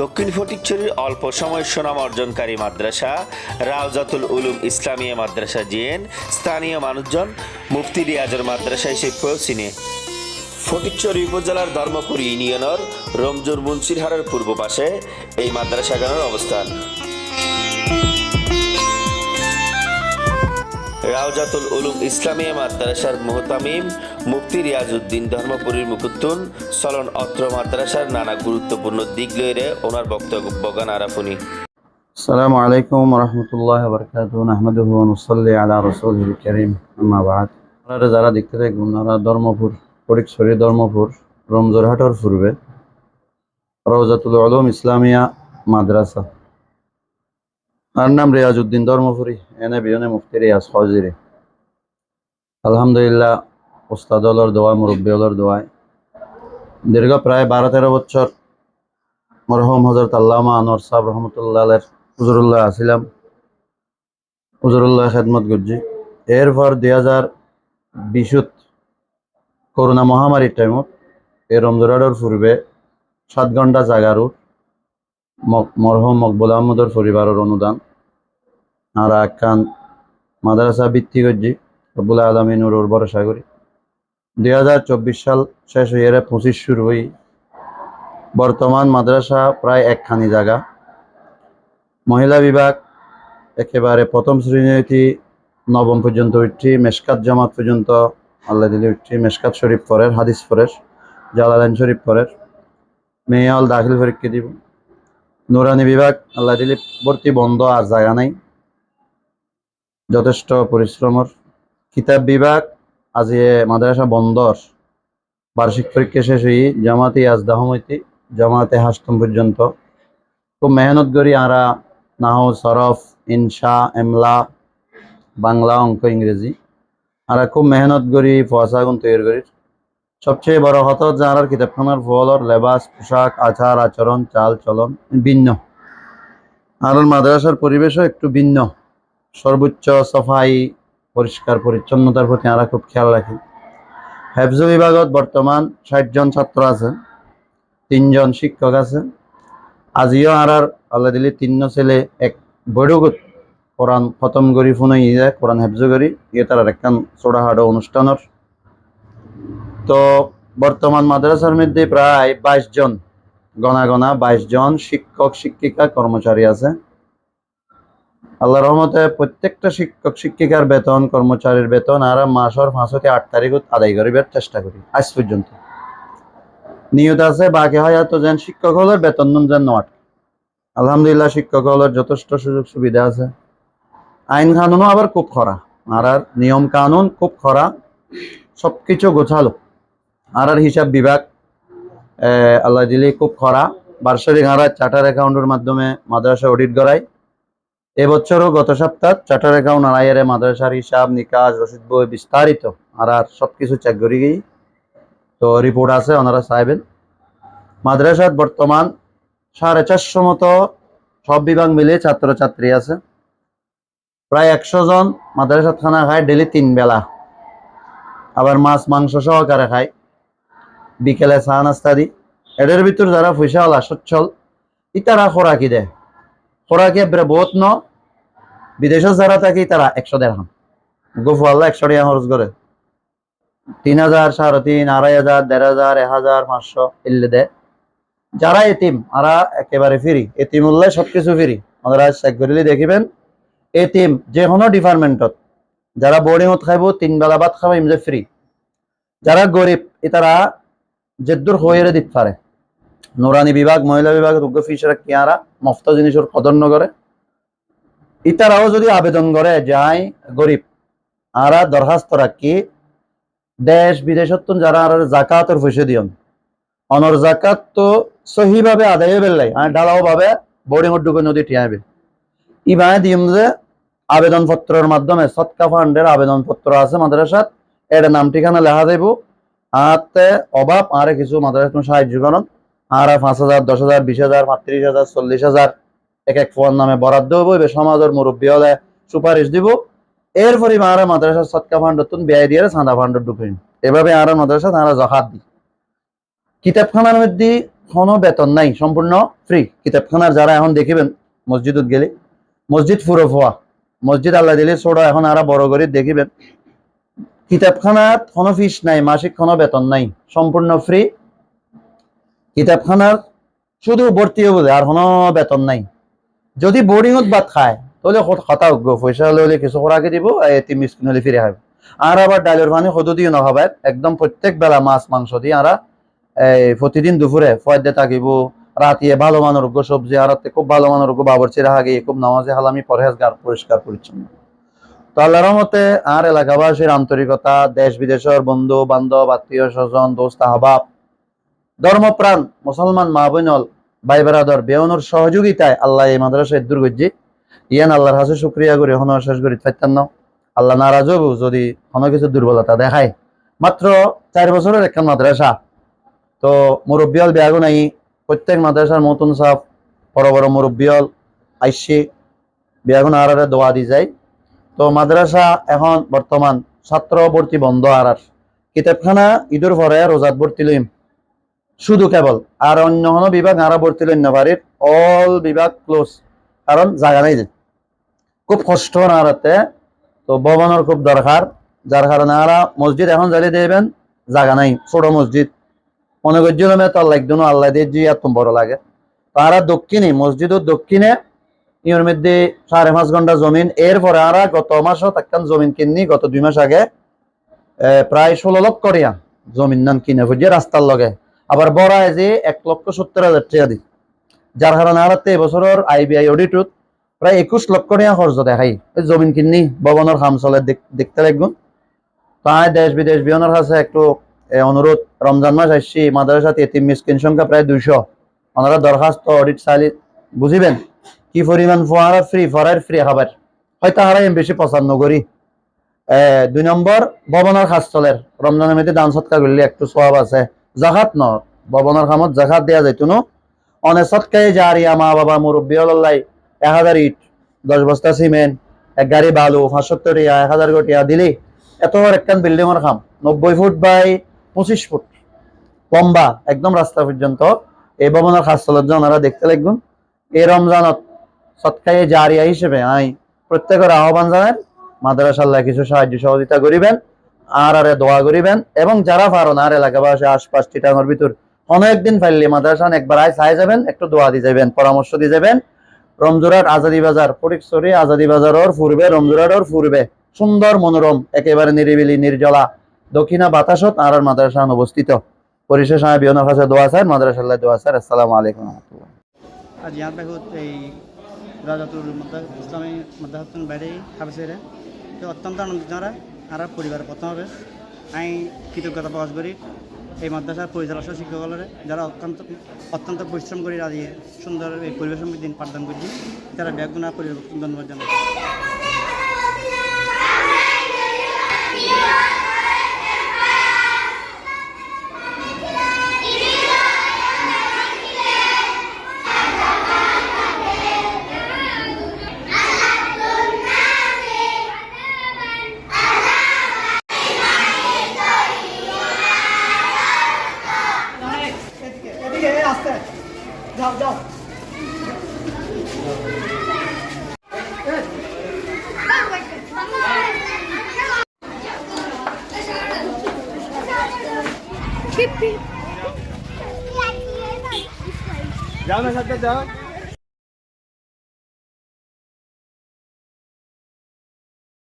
দক্ষিণ ফটিকছড়ির অল্প সময় সুনাম অর্জনকারী মাদ্রাসা, রাওজাতুল উলুম ইসলামিয়া মাদ্রাসা জিএন, স্থানীয় মানুষজন, মুফতি রিয়াজের মাদ্রাসা হিসেবে চিনে ফটিকছড়ি উপজেলার ধর্মপুর ইউনিয়নের রমজুর মুন্সিরহারের পূর্ব পাশে এই মাদ্রাসা মাদ্রাসাগানের অবস্থান। রাওজাতুল উলুম ইসলামিয়া মাদ্রাসার মোহতামিম মুফতি রিয়াজউদ্দিন ধর্মপুরীর মুকুত্তুন চলন অত্র মাদ্রাসার নানা গুরুত্বপূর্ণ দিক লইরে ওনার বক্তব্য গান আরাফুনি السلام عليكم ورحمة الله وبركاته نحمده ونصلي على رسوله الكريم أما بعد আপনারা যারা দেখতে থাকবেন ওনারা ধর্মপুর ফটিকছড়ি ধর্মপুর রমজরহাটর পূর্বে রওজাতুল আলম ইসলামিয়া মাদ্রাসা আর নাম রিয়াজউদ্দিন ধর্মপুরি এনে বিয়নে মুফতি রিয়াজ হজিরি আলহামদুলিল্লাহ ওস্তাদ হলর দোয়া মুরব্বী হলর দোয়ায় দীর্ঘ প্রায় বারো তেরো বছর মরহম হজরত আল্লামা আনোয়ার সাহেব রহমতুল্লাহ হুজুরুল্লাহ আসিলাম হুজুরুল্লাহ খেদমত গুজি এরপর দুই হাজার বিশুত করোনা মহামারীর টাইমত এই রমজরাডর পূর্বে সাত ঘণ্টা জাগারু মরহম মকবুল আহমদর পরিবারের অনুদান, আর একখান মাদ্রাসা বৃত্তি করছি। রব্বুল আলমিনুর ভরসা করি। দুই হাজার চব্বিশ সাল শেষ হয়ে পঁচিশ শুরু হই। বর্তমান মাদ্রাসা প্রায় একখানি জায়গা। মহিলা বিভাগ একেবারে প্রথম হইতে নবম পর্যন্ত উঠছি মেশকাত জামাত পর্যন্ত আল্লাহ দিলি উঠছি মেশকাত শরীফ পরের, হাদিস পরের, জালালাইন শরীফ পরের। মেয়ে হল দাখিল পরীক্ষা দিব। নুরানি বিভাগ আল্লাহ দিলি ভর্তি বন্ধ আর জায়গা নাই। যথেষ্ট পরিশ্রমর। কিতাব বিভাগ আজ মাদ্রাসা বন্দর। বার্ষিক পরীক্ষা শেষ হই, জামাতে আজদাহ হইতে, জামাতে হাসতম পর্যন্ত। খুব মেহনত করি আরা নাহ সরফ, ইনশা, এমলা, বাংলা অঙ্ক, ইংরেজি। আরা খুব মেহনত করি ফসাগুন তৈরি করি। সবচেয়ে বড় হত যার কিতাবখানার ফলর, লেবাস, পোশাক, আচার, আচরণ, চাল, চলন, ভিন্ন। আর মাদ্রাসার পরিবেশও একটু ভিন্ন। সর্বোচ্চ, সফাই পরিষ্কার, পরিচ্ছন্নতার প্রতি আমরা খুব খেয়াল রাখি। হেফজ বিভাগত বর্তমান ষাট জন ছাত্র আছে তিনজন শিক্ষক আছে। আজিও আর আর আল্লাহ দিলি তিন ছেলে, এক বৈঠকত কোরআন খতম করি ফোনে ইয়ে কোরআন হেফজ করি ইয়ে তার একখান ছোটাহাটো অনুষ্ঠানের তো বর্তমান মাদ্রাসার মধ্যে প্রায় বাইশ জন, গনা গনা বাইশ জন শিক্ষক, শিক্ষিকা কর্মচারী আছে। আল্লাহ রহমতে প্রত্যেকটা শিক্ষক, শিক্ষিকার বেতন, কর্মচারীর বেতন আর মাসের পাঁচতে আট তারিখত আদায় করিবার চেষ্টা করি, আজ পর্যন্ত। নিয়ত আছে, বাকি হয় এত যেন শিক্ষক হলের বেতন নুন যেন নট। আলহামদুলিল্লাহ, শিক্ষক হলের যথেষ্ট সুযোগ সুবিধা আছে। আইন কানুনও আবার খুব খরা, আর আর নিয়ম কানুন খুব খরা সব কিছু গোছালো। আর আর হিসাব বিভাগ আল্লাহ দিলি খুব খরা। বার্ষিক হারা চার্টার অ্যাকাউন্টের মাধ্যমে মাদ্রাসা অডিট করায়। এবছরও গত সপ্তাহ চার্টার অ্যাকাউন্ট আড়াইয়ারে মাদ্রাসার হিসাব, নিকাশ, রসিদ বই বিস্তারিত আর আর সব কিছু চেক করি গিয়ে তো রিপোর্ট আছে, ওনারা চাইবেন। মাদ্রাসাত বর্তমান সাড়ে চারশো মতো সব বিভাগ মিলে ছাত্রছাত্রী আছে। প্রায় একশো জন মাদ্রাসাত খানা খায় ডেলি তিন বেলা। আবার মাছ, মাংস সহকারে খায়। বিকেলে চা, নাস্তা দি এদের ভিতর যারা পয়সাওয়ালা সচ্ছল, ইতারা খোরাকি দেয়। খোরাকি ন। বিদেশত যারা থাকি তারা একশো দেড়হাম গফু আল্লাহ একশো টাকা খরচ করে তিন হাজার সাড়ে তিন আড়াই হাজার দেড় হাজার এক হাজার পাঁচশো এলে দেয় যারা এতিম আরা একেবারে ফ্রি উল্লাই সবকিছু ফ্রি আপনারা চেক করিলে দেখিবেন। এতিম যে কোনো ডিপার্টমেন্টত যারা বোর্ডিংত খাইব, তিন বেলা ভাত খাব, ইমজে ফ্রি যারা গরিব এতারা জেদ্দুর হয়ে দিতে পারে নোরানি বিভাগ, মহিলা বিভাগ রোগ্য ফিসরা কিয়ারা, মফত জিনিসের কদর করে। ইতারাও যদি আবেদন করে যায় গরিব, আরা দরখাস্ত রাখি, দেশ বিদেশত যারা আর জাকাতের পয়সা দিয়ন। অনর জাকাত তো সহিভাবে আদায় বেলাই আর ডালাও ভাবে বোর্ডিং ডুবে নদী টিয়াবে ইবাই দিম যে আবেদন পত্রের মাধ্যমে সৎকা ফান্ডের আবেদন পত্র আছে মাদ্রাসাত, এর নাম ঠিকানা লেখা দেব আতে অভাব, আর কিছু মাদ্রাসা সাহায্য করেন। আর পাঁচ হাজার, দশ হাজার, বিশ হাজার পঁয়ত্রিশ হাজার, চল্লিশ হাজার। এক এক ফোন নামে বরাদ্দ হব এবার সমাজের মুরব্বী হলে সুপারিশ দিব। এরপরে আর মাদ্রাসার সৎকা ফান্ড তুন ব্যয় দিয়ে চাঁদা ফান্ড ঢুকিন এভাবে আর মাদ্রাসা তারা জখাত দি কিতাবখানার মধ্যে কোনো বেতন নাই, সম্পূর্ণ ফ্রি কিতাবখানার যারা এখন দেখিবেন, মসজিদত গেলে, মসজিদ ফুরো ফোয়া মসজিদ আল্লাহ দিলে ছোট, এখন আরা বড় করে দেখিবেন। কিতাবখানাত কোনো ফিস নাই, মাসিক কোনো বেতন নাই, সম্পূর্ণ ফ্রি কিতাবখানার শুধু ভর্তি হবে আর কোনো বেতন নাই। যদি বোর্ডিংত ভাত খায়, তাহলে কথা উগ্র পয়সা হলে হলে কিছু করাকে দিব এটি মিসকিন হলে ফিরে খাবে। আর আবার ডালের পানি সদু দিয়ে নখাবে একদম প্রত্যেক বেলা মাছ, মাংস দিয়ে আরা এই প্রতিদিন দুপুরে ফয়দে থাকিব রাতিয়ে ভালো মানের উগ্র সবজি আর রাতে খুব ভালো মানের উগ্র বাবরচি রাখা গিয়ে খুব নামাজে হালামি পরহেজগার পরিষ্কার পরিচ্ছন্ন তো আল্লাহর রহমতে আর এলাকাবাসীর আন্তরিকতা দেশ বিদেশের বন্ধু বান্ধব আত্মীয় স্বজন দোস্ত, আহবাব ধর্মপ্রাণ মুসলমান মা বোনল ভাই বেড়াদর বেউনুর সহযোগিতায় আল্লাহ এই মাদ্রাসায় দূর করছি ইয়ান আল্লাহর হাসে শুক্রিয়া করি হন শেষ করি ফাইতাম আল্লাহ নারাজ হব যদি কোনো কিছু দুর্বলতা দেখায়। মাত্র চার বছরের একটা মাদ্রাসা। তো মুরব্বিয়ল বেয়াগু নাই, প্রত্যেক মাদ্রাসার মতন সাফ, বড় বড় মুরব্বিয়ল আইসি বেয়াগুন আর দোয়া দি যায়। তো মাদ্রাসা এখন বর্তমান ছাত্র ভর্তি বন্ধ আর কিতাবখানা ঈদের পরে রোজাত ভর্তি লইম। শুধু কেবল, আর অন্য কোনো বিভাগ আরা ভর্তি না পারির অল বিভাগ ক্লোজ কারণ জায়গা নাই যে। খুব কষ্ট না আরাতে তো ভবনের খুব দরকার, যার কারণে আরা মসজিদ এখন জ্বালিয়ে দেবেন, জায়গা নাই, ছোট মসজিদ। মনে করছিলাম এত আল্লাহ একদিন আল্লাহ দিয়ে জি এত বড় লাগে। তো আরা দক্ষিণে মসজিদের দক্ষিণে ইয়ের মধ্যে সাড়ে পাঁচ ঘণ্টা জমিন। এরপরে আরা গত মাসও তাক্কান জমিন কিনি গত দুই মাস আগে প্রায় ষোলো লক্ষ রিয়া জমিন নান কিনে ফুজিয়ে রাস্তার লগে। আবার বড়ায় যে এক লক্ষ সত্তর হাজার টাকা দি যার কারণে আরাতে এবছরের আইবিআই অডিটত প্রায় একুশ লক্ষ টাকা খরচ দেখাই। জমিন কিনি ভবনের খাম চলে দেখ- দেখতে লাগবেন তাই দেশ বিদেশ বিহনের কাছে একটু অনুরোধ। রমজান মাস আসছি, মাদ্রাসাতে এতিম মিসকিন সংখ্যা প্রায় দুইশো। ওনারা দরখাস্ত অডিট চালি বুঝিবেন কি পরিমাণ ফোয়ারা ফ্রি ফরার ফ্রি খাবার। হয়তো হারাই বেশি পছন্দ করি। দুই নম্বর, ভবনের খাস্তলের রমজানের মধ্যে দান সৎকার করলে একটু সব আছে। জাকাত ন। ভবনের খামত জাকাত দেওয়া যাইতো নো অনেক সৎকাই জারিয়া মা বাবা মুরব্বী হল্লাই এক হাজার ইট, দশ বস্তা সিমেন্ট এক গাড়ি বালু পাঁচসত্তর টিয়া এক হাজার কোটিয়া দিলি, এত একখান বিল্ডিংয়ের খাম নব্বই ফুট বাই পঁচিশ ফুট। লম্বা, একদম রাস্তা পর্যন্ত এই ভবনের খাস্তলের জন্য ওনারা দেখতে লাগবেন। এই রমজানত সৎকাই জারিয়া হিসেবে আই। প্রত্যেকের আহ্বান জানান মাদ্রাসাল্লাহ কিছু সাহায্য সহযোগিতা করিবেন আর আরে দোয়া করিবেন। এবং যারা পারন আর এলাকাবাসী, আশপাশ টিটাঙ্গর ভিতর অনেকদিন ফাইলে মাদ্রাসান একবার আয় চাই যাবেন, একটু দোয়া দিয়ে যাবেন, পরামর্শ দিয়ে যাবেন। রমজুরাট আজাদি বাজার ফটিকছড়ি আজাদি বাজারের পূর্বে রমজুরাটর পূর্বে সুন্দর মনোরম, একেবারে নিরিবিলি, নির্জলা, দক্ষিণা বাতাসত আর আর মাদ্রাসান অবস্থিত। পরিশেষ আমি বিয়নের কাছে দোয়া স্যার মাদ্রাসাল্লাহ দোয়া স্যার, আসসালামু আলাইকুম রহমতুল্লাহ। আজ ইয়াত বেহুত এই রাজাতুল ইসলামী মাদ্রাসাতুন বাইরে হাফেছেরে তো অত্যন্ত আনন্দিত আর পরিবার প্রথম হবে। আমি কৃতজ্ঞতা প্রকাশ করি এই মাদ্রাসার পরিচালক সহ শিক্ষকদের যারা অত্যন্ত অত্যন্ত পরিশ্রম করে রাজিয়ে সুন্দর এই পরিবেশ দিন পাঠদান করছি। তারা ব্যাগুনা পরিবার ধন্যবাদ জানাই যাও না সাথে যাও